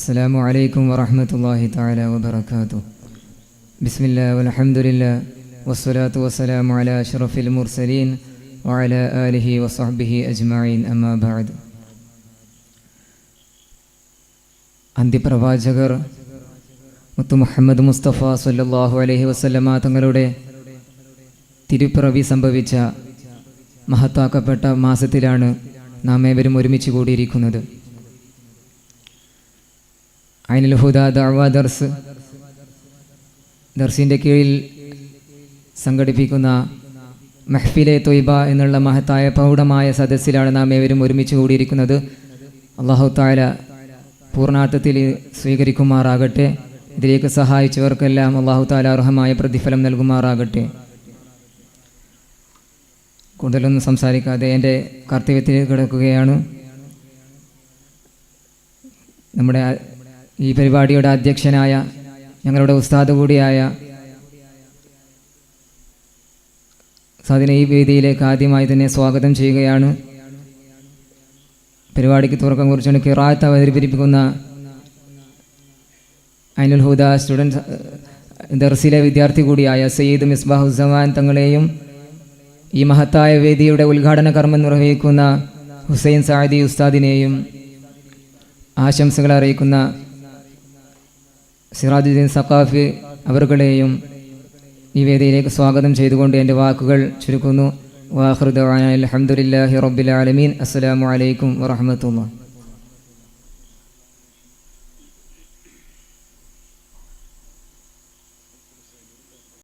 السلام عليكم ورحمة الله تعالى وبركاته بسم الله والحمد لله والصلاة والسلام على أشرف المرسلين وعلى آله وصحبه أجمعين أما بعد അന്ത്യപ്രവാചകർ മുത്തു മുഹമ്മദ് മുസ്തഫ സല്ലല്ലാഹു അലൈഹി വസല്ലമ തങ്ങളുടെ തിരുപ്പിറവി സംഭവിച്ച മഹത്താക്കപ്പെട്ട മാസത്തിലാണ് നാം ഏവരും ഒരുമിച്ച് കൂടിയിരിക്കുന്നത് ഐനുൽ ഹുദ ദഅവ ദർസ്. ദർസിന്റെ കീഴിൽ സംഘടിപ്പിക്കുന്ന മെഹ്ഫിലെ തൊയ്ബ എന്നുള്ള മഹത്തായ പ്രൗഢമായ സദസ്സിലാണ് നാം ഏവരും ഒരുമിച്ച് കൂടിയിരിക്കുന്നത്. അള്ളാഹു താല പൂർണാർത്ഥത്തിൽ സ്വീകരിക്കുമാറാകട്ടെ. ഇതിലേക്ക് സഹായിച്ചവർക്കെല്ലാം അള്ളാഹു താല അർഹമായ പ്രതിഫലം നൽകുമാറാകട്ടെ. കൂടുതലൊന്നും സംസാരിക്കാതെ എന്റെ കർത്തവ്യത്തിൽ കിടക്കുകയാണ്. നമ്മുടെ ഈ പരിപാടിയുടെ അധ്യക്ഷനായ ഞങ്ങളുടെ ഉസ്താദ് കൂടിയായ സാദിനെ ഈ വേദിയിലേക്ക് ആദ്യമായി തന്നെ സ്വാഗതം ചെയ്യുകയാണ്. പരിപാടിക്ക് തുറക്കം കുറിച്ചുകൊണ്ട് കിറാത്ത് അവതരിപ്പിക്കുന്ന ഐനുൽ ഹുദ സ്റ്റുഡൻസ് ദർസിലെ വിദ്യാർത്ഥി കൂടിയായ സയ്യിദ് മിസ്ബാഹുസമാൻ തങ്ങളെയും ഈ മഹത്തായ വേദിയുടെ ഉദ്ഘാടന കർമ്മം നിർവഹിക്കുന്ന ഹുസൈൻ സാദി ഉസ്താദിനെയും ആശംസകൾ അറിയിക്കുന്ന സിറാജുദ്ദീൻ സഖാഫി അവർകളെയും ഈ വേദിയിലേക്ക് സ്വാഗതം ചെയ്തുകൊണ്ട് എന്റെ വാക്കുകൾ ചുരുക്കുന്നു. വാഹൃദ് അലഹമുല്ലാഹി റബ്ബിൽ ആലമീൻ. അസ്സലാമു അലൈക്കും വറഹമത്തുള്ള